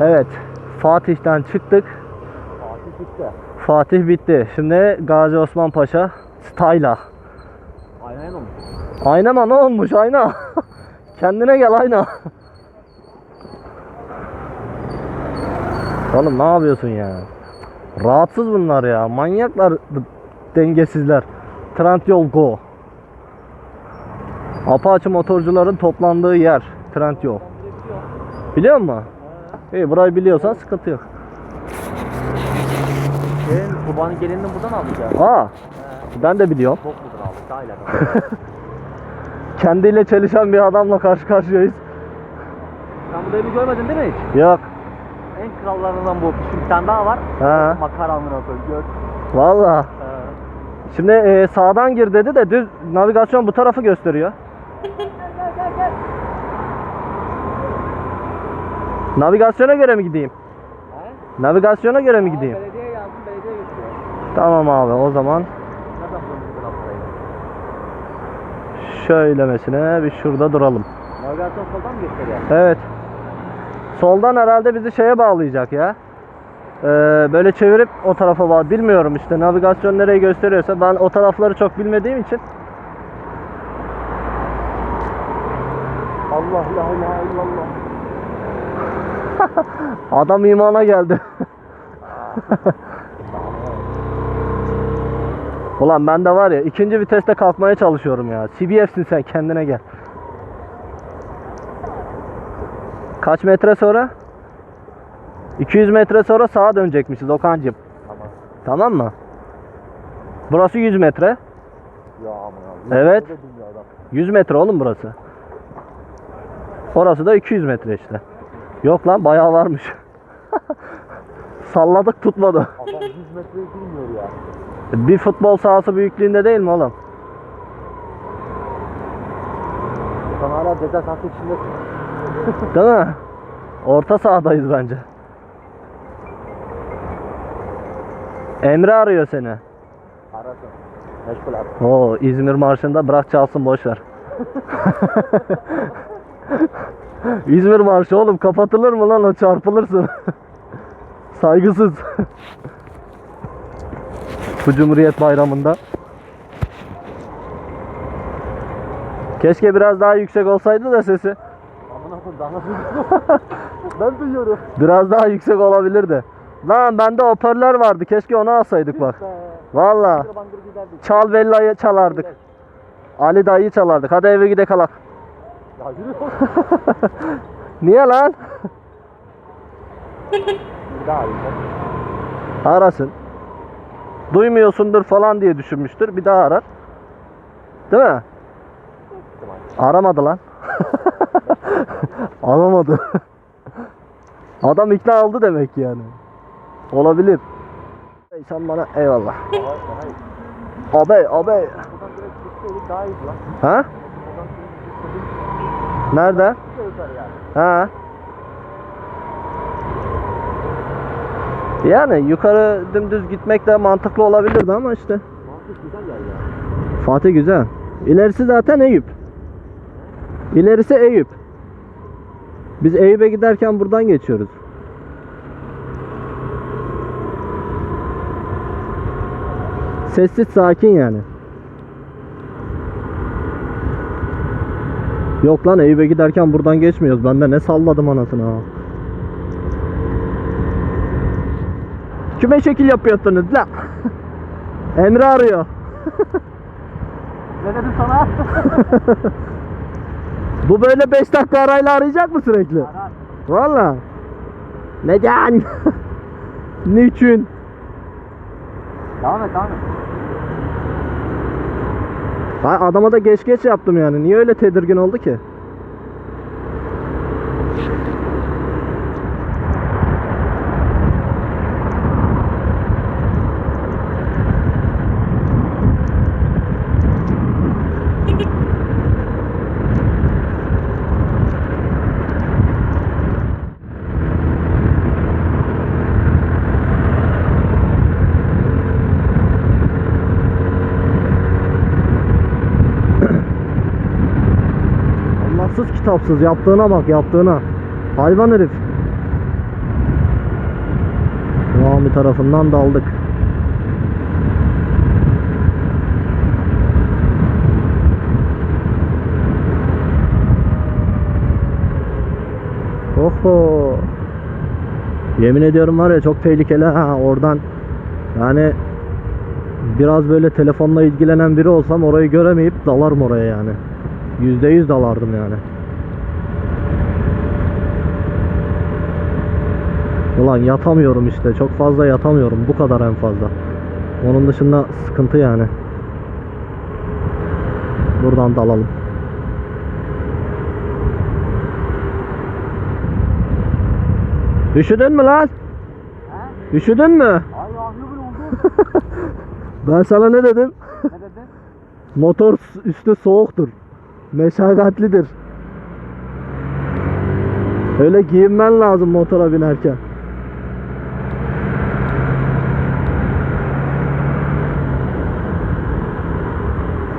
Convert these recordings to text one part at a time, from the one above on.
Evet. Fatih'ten çıktık. Fatih bitti. Fatih bitti. Şimdi Gazi Osman Paşa Style'a. Aynen olmuş. Ayna mı ne olmuş ayna? Kendine gel ayna. Oğlum ne yapıyorsun ya? Rahatsız bunlar ya. Manyaklar dengesizler. Trendyol Go. Apache motorcuların toplandığı yer. Trendyol. Biliyor musun? İyi burayı biliyorsan sıkıntı yok. Senin kurbanın gelinini buradan aldık ya. Aa ben de biliyorum. Çok mudur aldık daha ileride. Kendiyle çelişen bir adamla karşı karşıyayız. Sen bu devri görmedin değil mi hiç? Yok. En krallarından bu. Şimdi bir tane daha var. Ha. Makara amına koyayım gör. Valla. Şimdi e, sağdan gir dedi de düz navigasyon bu tarafı gösteriyor. Navigasyona göre mi gideyim? He? Navigasyona göre mi gideyim? Belediye yazdım belediye götürüyor. Tamam abi o zaman Nereden buldun bu şöylemesine bir şurada duralım. Navigasyon soldan mı gösteriyor? Evet. Soldan herhalde bizi şeye bağlayacak ya. Ee, böyle çevirip o tarafa bağ. Bilmiyorum işte navigasyon nereyi gösteriyorsa ben o tarafları çok bilmediğim için. Allah la ilahe illallah. Adam imana geldi. Ulan ben de var ya ikinci viteste kalkmaya çalışıyorum ya. CBF'sin sen kendine gel. Kaç metre sonra? 200 metre sonra sağa dönecekmişiz Okan'cım. Tamam. Tamam mı? Burası 100 metre. Ya aman Evet. Ne dedin ya adam? 100 metre oğlum burası. Orası da 200 metre işte. Yok lan bayağı varmış. Salladık tutmadı. Adam 100 metreyi bilmiyor ya. Bir futbol sahası büyüklüğünde değil mi oğlum? Sen hala dede sahası içindesin. Değil mi? Orta sahadayız bence. Emre arıyor seni. Arasın. Meşgul abi. Oo İzmir marşında bırak çalsın boş ver. İzmir marşı oğlum kapatılır mı lan o çarpılırsın. Saygısız. Bu Cumhuriyet Bayramı'nda. Keşke biraz daha yüksek olsaydı da sesi. Ben duyuyorum. Biraz daha yüksek olabilirdi. Lan bende hoparlör vardı. Keşke onu alsaydık bak. Valla. Çal bellayı çalardık. Ali dayıyı çalardık. Hadi eve gide kalak. Ya yürü. Niye lan? Daha. Arasın. Duymuyorsundur falan diye düşünmüştür. Bir daha arar. Değil mi? Aramadı lan. Aramadı. Adam ikna oldu demek yani. Olabilir. Ey Sen bana eyvallah. İyiydi lan. Ha? Nerede? Ha. Yani yukarı dümdüz gitmek de mantıklı olabilirdi ama işte. Mantık güzel ya. Fatih güzel. İlerisi zaten Eyüp. İlerisi Eyüp. Biz Eyüp'e giderken buradan geçiyoruz. Sessiz sakin yani. Yok lan Eyüp'e giderken buradan geçmiyoruz. Ben de ne salladım anasını ha. Kime şekil yapıyorsunuz la? Emre arıyor. Ne dedim sana? Bu böyle 5 dakika arayla arayacak mı sürekli? Arar. Valla. Neden? Niçin? Devam et devam et. Ben adama da geç geç yaptım yani. Niye öyle tedirgin oldu ki? Kitapsız yaptığına bak yaptığına. Hayvan herif. Muami tarafından daldık. Oho. Yemin ediyorum var ya çok tehlikeli ha oradan. Yani biraz böyle telefonla ilgilenen biri olsam orayı göremeyip dalarım oraya yani. Yüzde yüz dalardım yani. Ulan yatamıyorum işte. Çok fazla yatamıyorum. Bu kadar en fazla. Onun dışında sıkıntı yani. Buradan dalalım. Üşüdün mü lan? Üşüdün mü? Ay ahlı oldu. Ben sana ne dedim? ne dedin? Motor üstü soğuktur. Meşakkatlidir. Öyle giyinmen lazım motora binerken.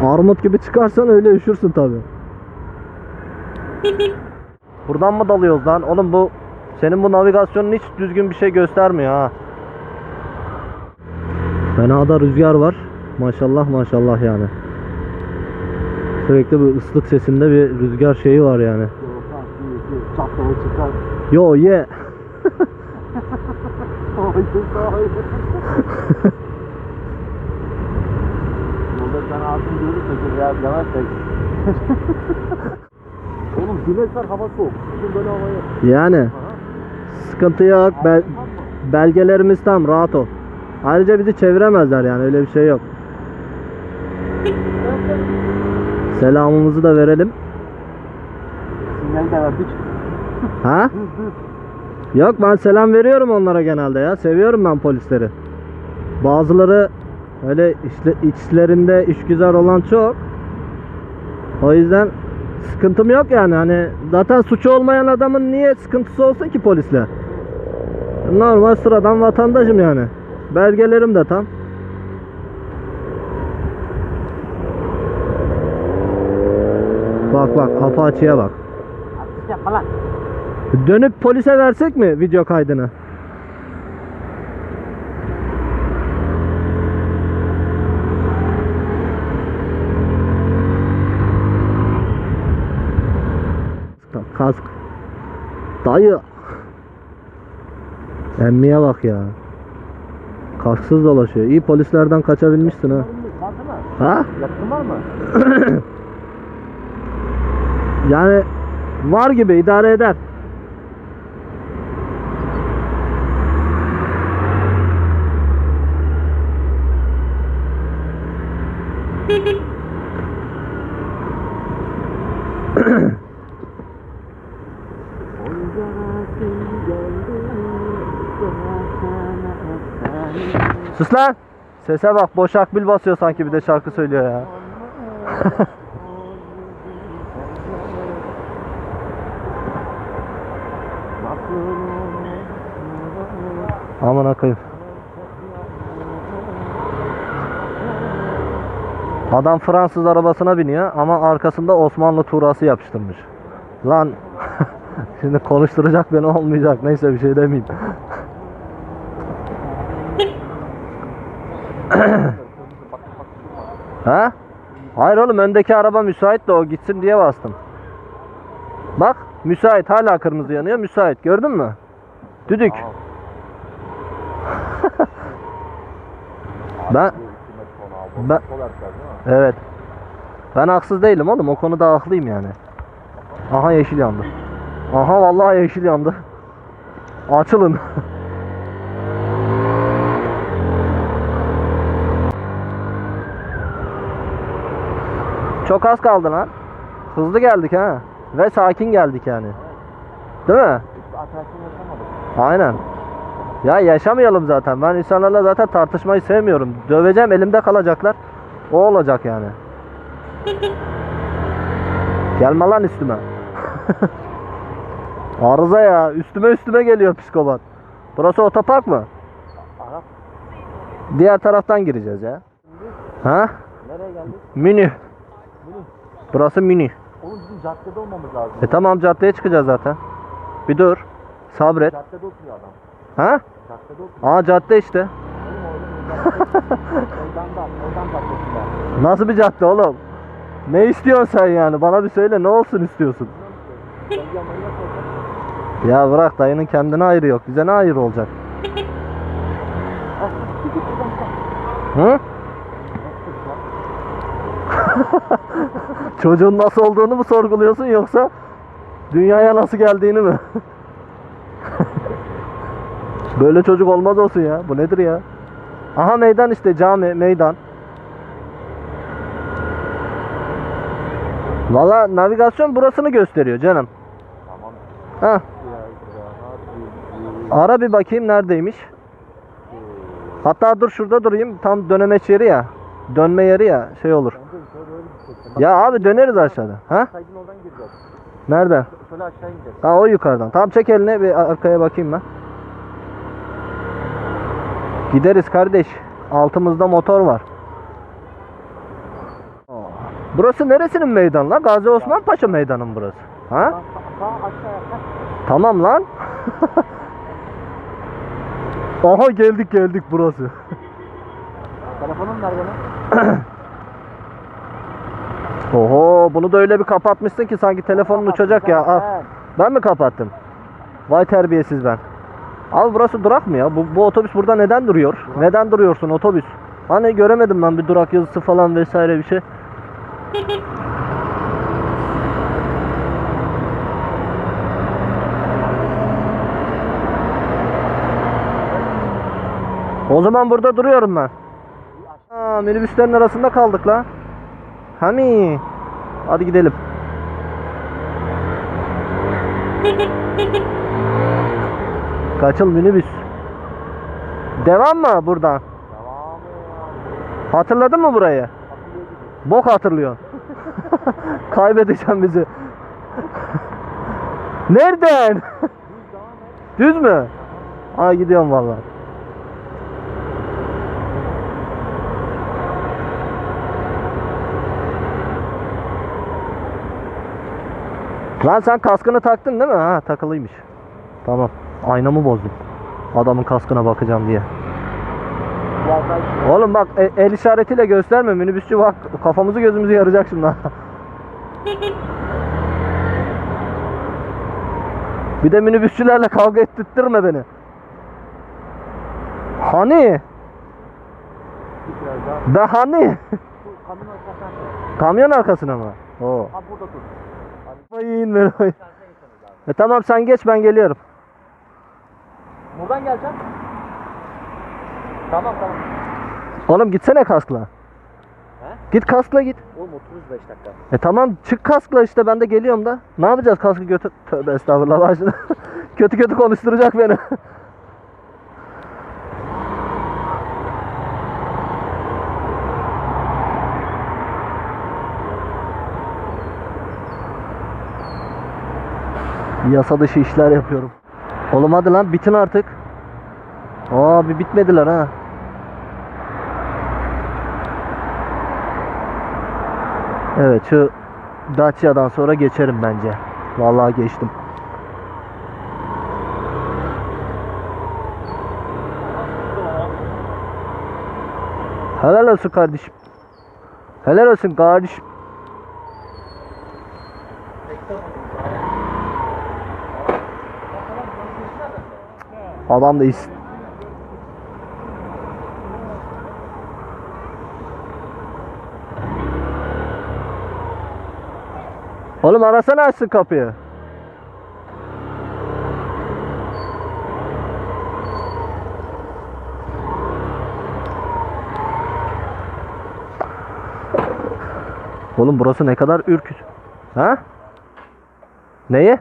Armut gibi çıkarsan öyle üşürsün tabi. Buradan mı dalıyoruz lan? Oğlum bu senin bu navigasyonun hiç düzgün bir şey göstermiyor ha. Fena da rüzgar var. Maşallah maşallah yani. Sürekli bir ıslık sesinde bir rüzgar şeyi var yani. Yo ye. Ay, ağzını görürse ki veya bilemezsek. Oğlum güneş var hava soğuk. Bugün böyle havayı. Yani Aha. sıkıntı yok. Bel- belgelerimiz tam rahat ol. Ayrıca bizi çeviremezler yani öyle bir şey yok. Selamımızı da verelim. Sinyali de verdik. Ha? Düz düz. Yok ben selam veriyorum onlara genelde ya. Seviyorum ben polisleri. Bazıları öyle işle, içlerinde işgüzar olan çok. O yüzden sıkıntım yok yani. Hani zaten suçu olmayan adamın niye sıkıntısı olsun ki polisle? Normal sıradan vatandaşım yani. Belgelerim de tam. Bak bak bak. Artist yapma lan. Dönüp polise versek mi video kaydını? Kask. Dayı. Emmiye bak ya. Kasksız dolaşıyor. İyi polislerden kaçabilmişsin ha. Ha? Yakın var mı? Yani var gibi idare eder. Sus lan. Sese bak boş akbil basıyor sanki bir de şarkı söylüyor ya. Aman akıyım. Adam Fransız arabasına biniyor ama arkasında Osmanlı tuğrası yapıştırmış. Lan şimdi konuşturacak beni olmayacak. Neyse bir şey demeyeyim. Ha? Hayır oğlum öndeki araba müsait de o gitsin diye bastım. Bak müsait hala kırmızı yanıyor müsait gördün mü? Düdük. Ben ben evet. Ben haksız değilim oğlum. O konuda haklıyım yani. Aha yeşil yandı. Aha vallahi yeşil yandı. Açılın. Çok az kaldı lan. Hızlı geldik ha. Ve sakin geldik yani. Değil mi? Atraksiyon yaşamadık. Aynen. Ya yaşamayalım zaten. Ben insanlarla zaten tartışmayı sevmiyorum. Döveceğim elimde kalacaklar. O olacak yani. Gelme lan üstüme. Arıza ya. Üstüme üstüme geliyor psikopat. Burası otopark mı? Arap Diğer taraftan gireceğiz ya. Ha? nereye geldik? Mini. Burası mini. Oğlum bizim caddede olmamız lazım. E tamam caddeye çıkacağız zaten. Bir dur. Sabret. Caddede oturuyor adam. Ha? Caddede oturuyor. Aa cadde işte. Oğlum orada Meydandan, meydan caddesinde. Nasıl bir cadde oğlum? Ne istiyorsun sen yani? Bana bir söyle ne olsun istiyorsun? Ya bırak dayının kendine ayrı yok. Bize ne ayrı olacak? Hı? Çocuğun nasıl olduğunu mu sorguluyorsun yoksa dünyaya nasıl geldiğini mi? Böyle çocuk olmaz olsun ya. Bu nedir ya? Aha meydan işte cami meydan. Valla navigasyon burasını gösteriyor canım. Tamam. Ha, ara bir bakayım neredeymiş. Hatta dur şurada durayım. Tam dönemeç yeri ya. Dönme yeri ya şey olur. Ya abi döneriz aşağıda. Ha? Saydın oradan gireceğiz. Nereden? Şöyle aşağı ineceğiz. Ha o yukarıdan. Tamam çek elini bir arkaya bakayım ben. Gideriz kardeş. Altımızda motor var. Burası neresinin meydanı lan? Gazi Osman Paşa meydanı mı burası? Ha? Tamam lan. Aha geldik geldik burası. Telefonun nerede lan? Oho bunu da öyle bir kapatmışsın ki sanki telefonun uçacak ya. Al. He. Ben mi kapattım? Vay terbiyesiz ben. Abi burası durak mı ya? Bu, bu otobüs burada neden duruyor? Neden duruyorsun otobüs? Hani göremedim ben bir durak yazısı falan vesaire bir şey. O zaman burada duruyorum ben. Aa, minibüslerin arasında kaldık la. Hani? Hadi gidelim. Kaçıl minibüs. Devam mı buradan? Devam. Hatırladın mı burayı? Hatırlıyor. Bok hatırlıyorsun. Kaybedeceğim bizi. Nereden? Düz mü? Aa gidiyorum vallahi. Lan sen kaskını taktın değil mi? Ha takılıymış. Tamam. Aynamı bozdum. Adamın kaskına bakacağım diye. Oğlum bak e- el işaretiyle gösterme minibüsçü bak kafamızı gözümüzü yaracak şimdi. Bir de minibüsçülerle kavga ettirtme beni. Hani? Ben hani? Kamyon arkasına mı? Oo. Ha burada dur. Geçeriz abi. E tamam sen geç ben geliyorum. Buradan geleceğim. Tamam tamam. Oğlum gitsene kaskla. He? Git kaskla git. Oğlum otururuz 5 dakika. E tamam çık kaskla işte ben de geliyorum da. Ne yapacağız kaskı götü... Tövbe estağfurullah kötü kötü konuşturacak beni. Yasa dışı işler yapıyorum. Oğlum hadi lan bitin artık. Aa bir bitmediler ha. Evet şu Dacia'dan sonra geçerim bence. Vallahi geçtim. Helal olsun kardeşim. Helal olsun kardeşim. Adam da iyisin. Oğlum arasana açsın kapıyı. Oğlum burası ne kadar ürküt. Ha? Neyi?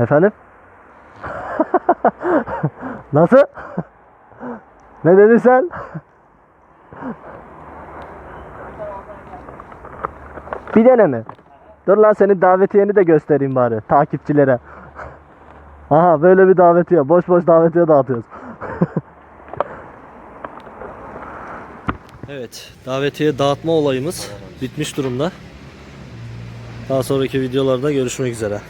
Efendim? Nasıl? ne dedin sen? Bir dene mi? Dur lan senin davetiyeni de göstereyim bari takipçilere. Aha böyle bir davetiye. Boş boş davetiye dağıtıyoruz. evet, davetiye dağıtma olayımız bitmiş durumda. Daha sonraki videolarda görüşmek üzere.